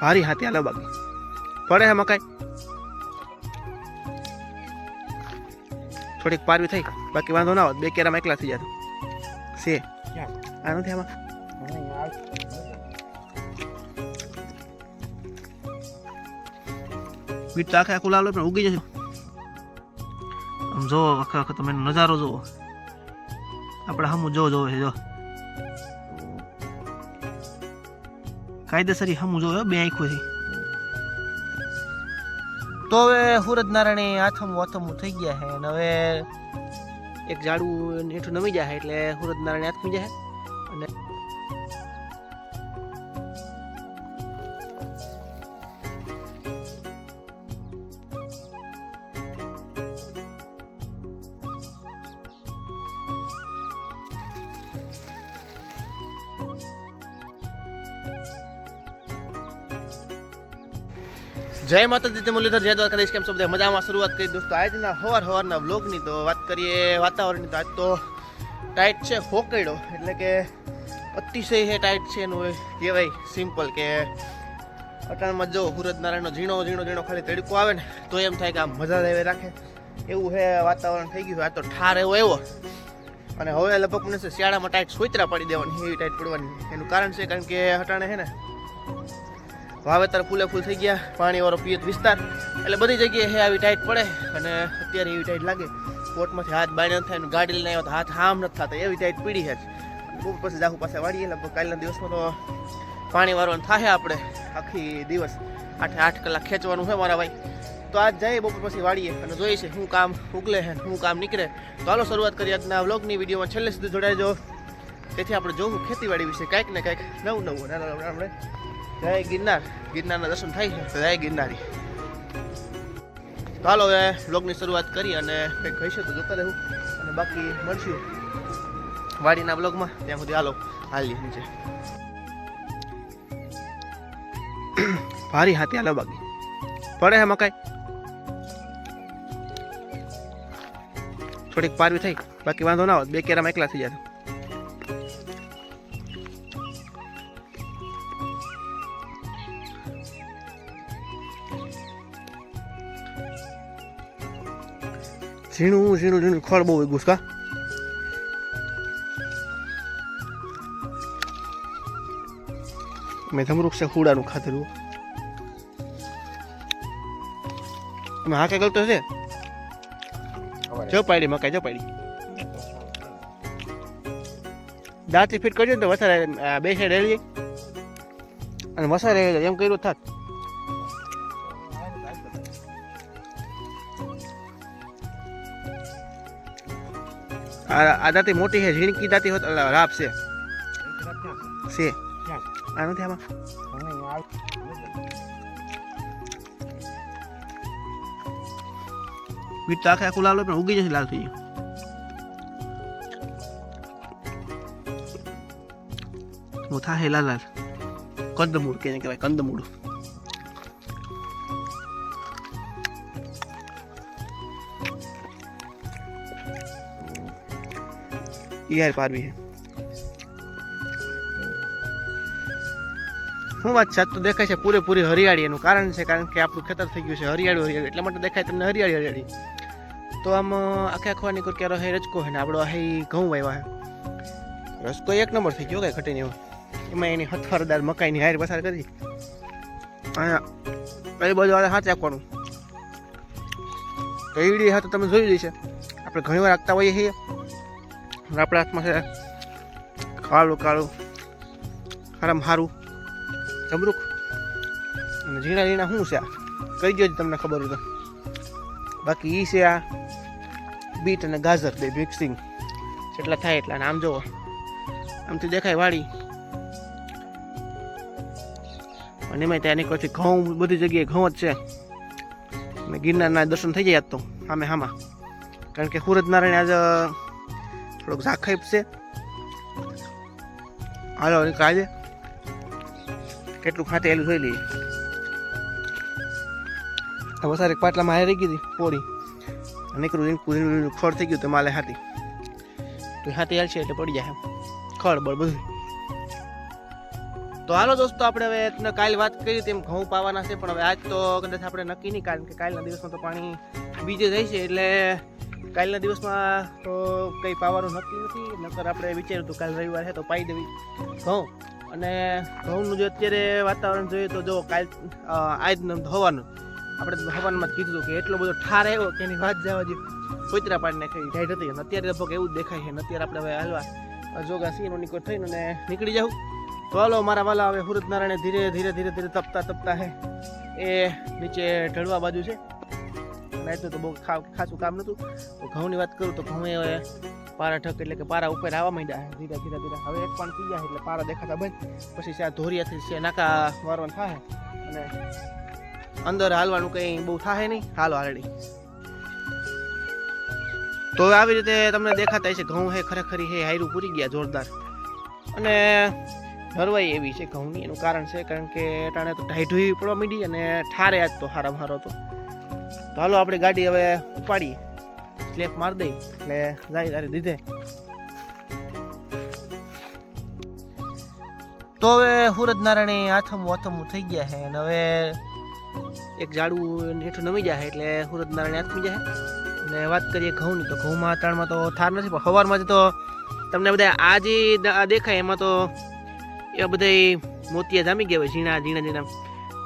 ભારી હાથી હાલો બાકી. પડે હે મકાઈ? થોડીક પારવી થઈ. બાકી વાંધો ના હોત બે કેરામાં એકલા થઈ જાય સે આ નથી આમાં? બીટ તો આખે આખું લાલ પણ ઉગી જશે. આમ જોવો, આખો આખો તમે નજારો જોવો. આપણે હમું જોવો જોવો છે, જો. કાયદેસરી હમું જોયો બે આંખોથી. તો હવે સુરજ નારાયણ આથમું આથમું થઈ ગયા છે અને હવે એક ઝાડું હેઠું નમી જાય એટલે સુરત નારાયણ આથમી જાય અને જય માતાજી, તે મુરલીધર, જય દ્વારકાધીશ, કેમ છો બધા? મજામાં શરૂઆત કરી દોસ્તો આજના હવાર હવારના વ્લોગની તો વાત કરીએ વાતાવરણની તો આજ તો ટાઈટ છે હોકડો એટલે કે અતિશય હે ટાઈટ છે એનું કહેવાય. સિમ્પલ કે અટાણમાં જો સુરજ નારાયણનો ઝીણો ઝીણો ઝીણો ખાલી તડકો આવે ને, તો એમ થાય કે આમ મજા આવે રાખે. એવું હે વાતાવરણ થઈ ગયું આ તો ઠાર એવો એવો અને હવે લગભગ મને શિયાળામાં ટાઈટ સોઈતરા પાડી દેવાની, એવી ટાઈટ પડવાની. એનું કારણ છે કારણ કે અટાણે છે ને વાવેતર ફૂલે ફૂલ થઈ ગયા. પાણીવાળો પિયત વિસ્તાર. એટલે બધી જગ્યાએ હે આવી ટાઈટ પડે. અને અત્યારે એવી ટાઈટ લાગે. કોર્ટમાંથી હાથ બાય ન થાય ગાડી લઈને આવ્યો તો હાથ હામ નથી થતા. એવી ટાઈટ પીડી છે. બહુ પછી જાહુ પાસે વાળીએ. લગભગ કાલના દિવસમાં તો પાણી વારવાનું થાય આપણે. આખી દિવસ. આઠે આઠ કલાક ખેંચવાનું છે મારા ભાઈ. તો આજ જઈએ બપોર પછી વાળીએ. અને જોઈએ છે શું કામ ઉગલે છે શું કામ નીકળે. તો હાલો શરૂઆત કરીએ આજના વ્લોગની વિડીયોમાં. છેલ્લે સુધી જોડાજો તેથી આપણે જોવું ખેતીવાડી વિશે. કંઈક ને કંઈક નવું નવું. આપણે જય ગિરનાર. ગિરનારના દર્શન થાય છે. જય ગિરનારી. તો હાલો હવે બ્લોગની શરૂઆત કરી અને કંઈક કહીશું તો જોતા રહેવું અને બાકી મળશું વાડીના બ્લોગમાં ત્યાં સુધી હાલો હાલી નીચે. ભારી હાથી હાલો બાકી. પડે હે મકાઈ? થોડીક પારવી થઈ. બાકી વાંધો ના હોત બે કેરામાં એકલા થઈ જાય ઝીણું ઝીણું ઝીણું. ખોળ બહુ ગુસ્કા મેં ધમરૂક છે હુડાનું ખાધેલું મેં હા કઈ ગલતો છે? જો પાડી મકાઈ જો પાડી. દાંતથી ફિટ કરજો ને તો વસારે બે સાઈડ રેલી અને વસારે એમ કર્યું થાત. આ દાંતી મોટી છે, ઝીણકી દાંતી હોત રાપ છે. છે. આ નથી આમાં? બીટ તો આખે આખું લાલ પણ ઉગી જશે લાલ થઈ ગયું. મોથા હેલા લાલ કંદમૂળ કે કહેવાય, કંદમૂળ. યાર પારવી છે શું વાત છે? તો દેખાય છે પૂરેપૂરી હરિયાળી એનું કારણ છે, કારણ કે આપણું ખેતર થઈ ગયું છે, હરિયાળું હરિયાળું. એટલા માટે દેખાય તમને હરિયાળી હરિયાળી. તો આમ આખે આખવા નીકળ ક્યારે હે, રજકો હે ને આપણો હે ઘઉં વાવ્યા હે. રસકો એક નંબર થઈ ગયો કઈ ઘટે નહીં એમાં એની હથવારદાર મકાઈની હાર પસાર કરી. અહીંયા એ બાજુ હાથ રાખવાનું એવડી હા તો તમે જોઈ છે. આપણે ઘણી વાર રાખતા હોઈએ છીએ. આપણા હાથમાં છે. કાળું કાળું હારામ હારું જમરૂખ અને ઝીણા ઝીણા શું છે આ? કહી દો તમને ખબર હોય તો. બાકી ઈ છે આ બીટ અને ગાજર બે મિક્સિંગ જેટલા થાય એટલા. અને આમ જુઓ. આમથી દેખાય વાડી અને એમાં ત્યાં નીકળથી ઘઉં બધી જગ્યાએ ઘઉં જ છે. અને ગિરનારના દર્શન થઈ જાય આજ તો. સામે હામાં. કારણ કે સુરજ નારાયણ આજે થોડોક ઝાખેપ છે હાલો કાલે કેટલું ખાતે એલું જોઈ લઈએ. સારે પાટલામાં રહી ગઈ હતી, પોળી. નીકળું નીકળું ખડ થઈ ગયું તો માલે હાથી. તો હાથી હાલશે એટલે પડી જાય ખડ, બળ બધું. તો હાલો દોસ્તો, આપણે હવે કાલ વાત કરી તેમ ઘઉં પાવાના છે, પણ હવે આજ તો કદાચ આપણે નક્કી નહીં, કારણ કે કાલના દિવસમાં તો પાણી બીજે જાય છે, એટલે કાલના દિવસમાં તો કંઈ પાવાનું નક્કી નથી, નકર આપણે વિચાર્યું હતું કાલ રવિવાર છે તો પાઈ દેવી. ઘઉં. અને ઘઉંનું જો અત્યારે વાતાવરણ જોઈએ તો જો કાલ આજનું હવાનું. આપણે હવાનમાં જ કીધું હતું કે એટલો બધો ઠાર આવ્યો કે એની વાત જવા જે કોઈતરા પાડીને ખાઈ ઢાઈટ હતી. અને અત્યારે લગભગ એવું જ દેખાય છે. અત્યારે આપણે હવે હાલવા જોગા સીનો નીકળ થઈને અને નીકળી જાઉં તો હાલો, મારા વાલા હવે સુરત નારાયણ ધીરે ધીરે ધીરે ધીરે તપતા તપતા હે. એ નીચે ઢળવા બાજુ છે. અને તો બહુ ખાસું કામ નહોતું. તો ઘઉંની વાત કરું તો ઘઉં એ પારા ઠક એટલે કે પારા ઉપર આવવા માંડ્યા. ધીરે ધીરે ધીરે. હવે એક પણ પી જાય એટલે પારા દેખાતા બંધ. પછી ત્યાં ધોરિયાથી છે નાકા મારવાનું થાય. અને અંદર હાલવાનું કંઈ બહુ થાય નહીં. હાલો હાલડી. તો આવી રીતે તમને દેખાતા છે ઘઉં હે, ખરેખર હે, હાયરું પૂરી ગયા જોરદાર. અને નરવાઈ એવી છે ઘઉંની. એનું કારણ છે કારણ કે ટાણે તો ઢાઈઢુઈ પડવા માંડી અને ઠારે આજ તો હારામ હારો હતો. તો હાલો, આપણી ગાડી હવે ઉપાડી સ્લેપ માર દઈ, એટલે જાય તારે દીધે. તો હવે સુરજ નારાયણ આથમ આથમું થઈ ગયા છે, અને હવે એક ઝાડું હેઠું નમી જાય એટલે સુરજ નારાયણ આથમી જાય અને વાત કરીએ ઘઉંની, તો ઘઉંમાં અતારમાં તો થાર નથી, પણ સવારમાં તો તમને બધા આ જે દેખાય, એમાં તો એ બધા મોતિયા જામી ગયા હોય ઝીણા ઝીણા ઝીણા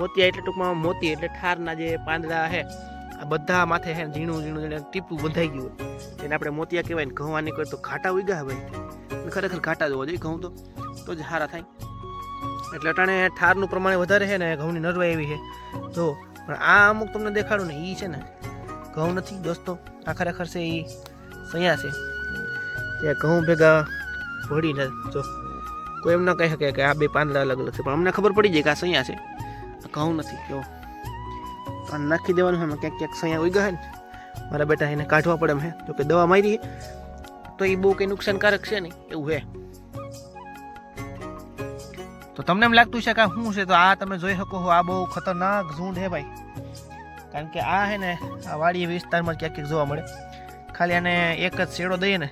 મોતિયા એટલે ટૂંકમાં મોતી, એટલે ઠારના જે પાંદડા છે આ બધા માથે છે ઝીણું ઝીણું ઝીણું ટીપું બંધાઈ ગયું હોય. એને આપણે મોતિયા કહેવાય ને ઘઉં આની કરતો ઘાટા ઉગ્યા ભાઈ ખરેખર ઘાટા જોવા જોઈએ ઘઉં તો. તો જ સારા થાય. એટલે અટાણે ઠારનું પ્રમાણ વધારે છે ને ઘઉંની નરવાઈ એવી છે. જો, પણ આ અમુક તમને દેખાડું ને એ છે ને, ઘઉં નથી, દોસ્તો. આ ખરેખર છે એ સૈયા છે. ત્યાં ઘઉં ભેગા ભળીને, જો, કોઈ એમ ન કહી શકે કે આ બે પાંદડા અલગ અલગ છે. પણ અમને ખબર પડી જાય કે આ સૈયા છે. ઘઉં નથી, જો. આને નાખી દેવાનું એમાં ક્યાંક ક્યાંક સૈયા ઉગ્યા હોય ને, મારા બેટા એને કાઢવા પડે એમ હે. તો કે દવા મારી તો એ બહુ કંઈ નુકસાનકારક છે નહીં, એવું હે. તો તમને એમ લાગતું છે કે શું છે? તો આ તમે જોઈ શકો છો, આ બહુ ખતરનાક ઝૂંડ હે ભાઈ. કારણ કે આ હે ને, આ વાડી વિસ્તારમાં ક્યાંક ક્યાંક જોવા મળે. ખાલી આને એક જ શેડો દઈએ ને,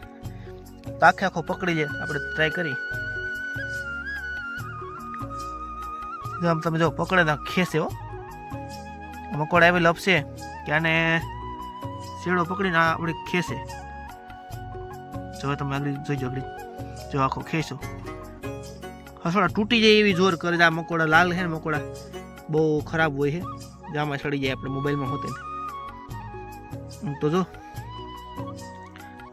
તો આખે આખો પકડી લે, આપણે ટ્રાય કરી જો આમ તમે જો પકડે તો ખેસે હો. મકોડા એવી લપસે કે આને શેડો પકડીને આપણે ખેસે. જો તમે આગળ જોઈજો આગળ. જો આખો ખેસો. હસોડા તૂટી જાય એવી જોર કરે આ મકોડા લાલ છે ને મકોડા, બહુ ખરાબ હોય છે. જામાં ચડી જાય આપણે મોબાઈલમાં હોતે. તો જો,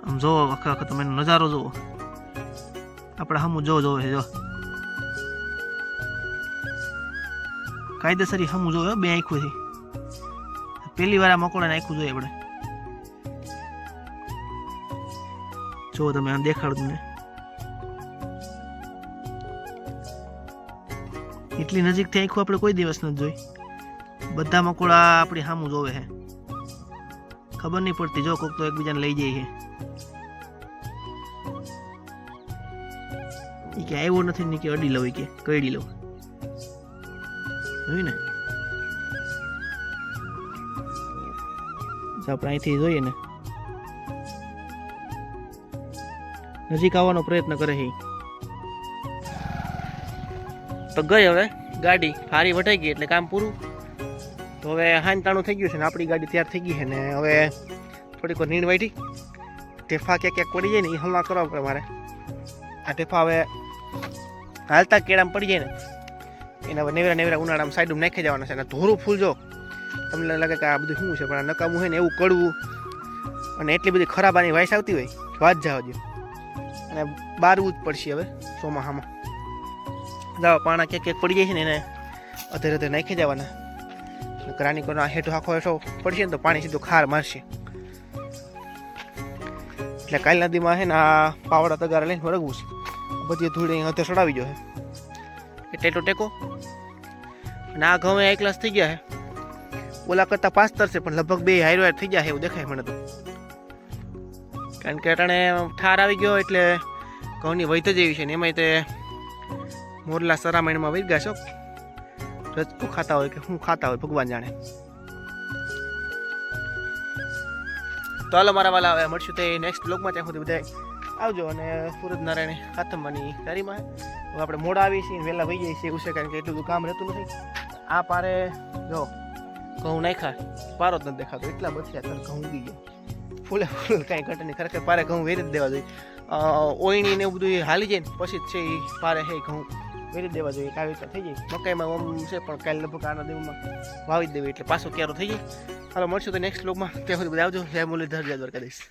આમ જોવો આખા આખા તમે નજારો જોવો. આપણે હમું જો જોવે છે, જો. કાયદેસરી હમું જોવે બે આંખોથી પહેલી વાર આ મકોડા નાખવું જોઈએ આપણે. જો તમે, આમ દેખાડો તમને. એટલી નજીકથી આંખું આપણે કોઈ દિવસ નથી જોઈ. બધા મકોડા આપણી સામું જોવે છે. ખબર નહીં પડતી, જો કોક તો એકબીજાને લઈ જાય છે. કે આવ્યો નથી ને કે અડી લઉં કે કઈડી લઉં. જોયું ને? આપણે અહીંથી જોઈએ ને. નજીક આવવાનો પ્રયત્ન કરે છે તો ગઈ હવે, ગાડી હારી વટાઈ ગઈ એટલે કામ પૂરું. તો હવે હાનતાણું થઈ ગયું છે ને, આપણી ગાડી તૈયાર થઈ ગઈ છે ને, હવે થોડીક વાર નીણ વાટી ટેફા ક્યાંક ક્યાંક પડી જાય ને એ હમણાં કરવા પડે મારે. આ ટેફા હવે હાલતા કેળામાં પડી જાય ને. એને હવે નેવરા નેવરા ઉનાળામાં સાઈડમાં નાખી જવાના છે અને ધોરું ફૂલ જો તમને લાગે કે આ બધું શું છે? પણ આ નકામું હોય ને એવું કડવું. અને એટલી બધી ખરાબ આની વાઇસ આવતી હોય, વાત જાવ જો અને બારવું જ પડશે હવે, ચોમાહામાં. જાઓ, પાણા ક્યાંક ક્યાંક પડી જાય છે ને એને અધેર અધેર નાખી દેવાના. ગ્રાની કોનો હેઠો આખો હેઠો પડશે ને તો પાણી સીધું ખાર મારશે. એટલે કાલ નદીમાં છે ને આ પાવડા તગારા લઈને વળગવું છે. બધી ધૂળ અહીં હથે ચડાવી જો એ ટેટો ટેકો. અને આ ઘઉં એકલાસ થઈ ગયા છે. ઓલા કરતાં પાસ્તર છે પણ લગભગ બે હાઈરો થઈ ગયા એવું દેખાય મને તો. કારણ કે અટાણે ઠાર આવી ગયો એટલે ઘઉંની વૈત જ એવી છે ને, એમાંય તે મોરલા સરામણીમાં વહી ગયા છો રજકો ખાતા હોય કે શું ખાતા હોય, ભગવાન જાણે. તો હાલો, મારા વાલા, હવે મળશું તે નેક્સ્ટ બ્લોગમાં ત્યાં સુધી બધા આવજો અને સુરજ નારાયણ હાથમવાની તારીમાં. હવે આપણે મોડા આવીએ છીએ, વહેલા વહી જઈએ છીએ, એવું છે કારણ કે એટલું બધું કામ રહેતું નથી. આ પારે, જો ઘઉં નાખ્યા. પારો જ નથી દેખાતો. એટલા બચ્યા તને ઘઉં ઉગી ફૂલે ફૂલ કાંઈ ઘટે નહીં. ખરેખર પારે ઘઉં વેરી જ દેવા જોઈએ. ઓયણી ને એવું બધું એ હાલી જાય ને, પછી જ છે એ પારે હે ઘઉં વેરી દેવા જોઈએ. આવી રીતે થઈ જાય. મકાઈમાં ઓમ છે, પણ કાલે લગભગ આના દેવમાં વાવી જ દેવી, એટલે પાછો ક્યારો થઈ જાય. હાલો, મળશું તો નેક્સ્ટ લોકમાં ત્યાં સુધી બધા આવજો. જય મુરલીધર, જય દ્વારકાધીશ.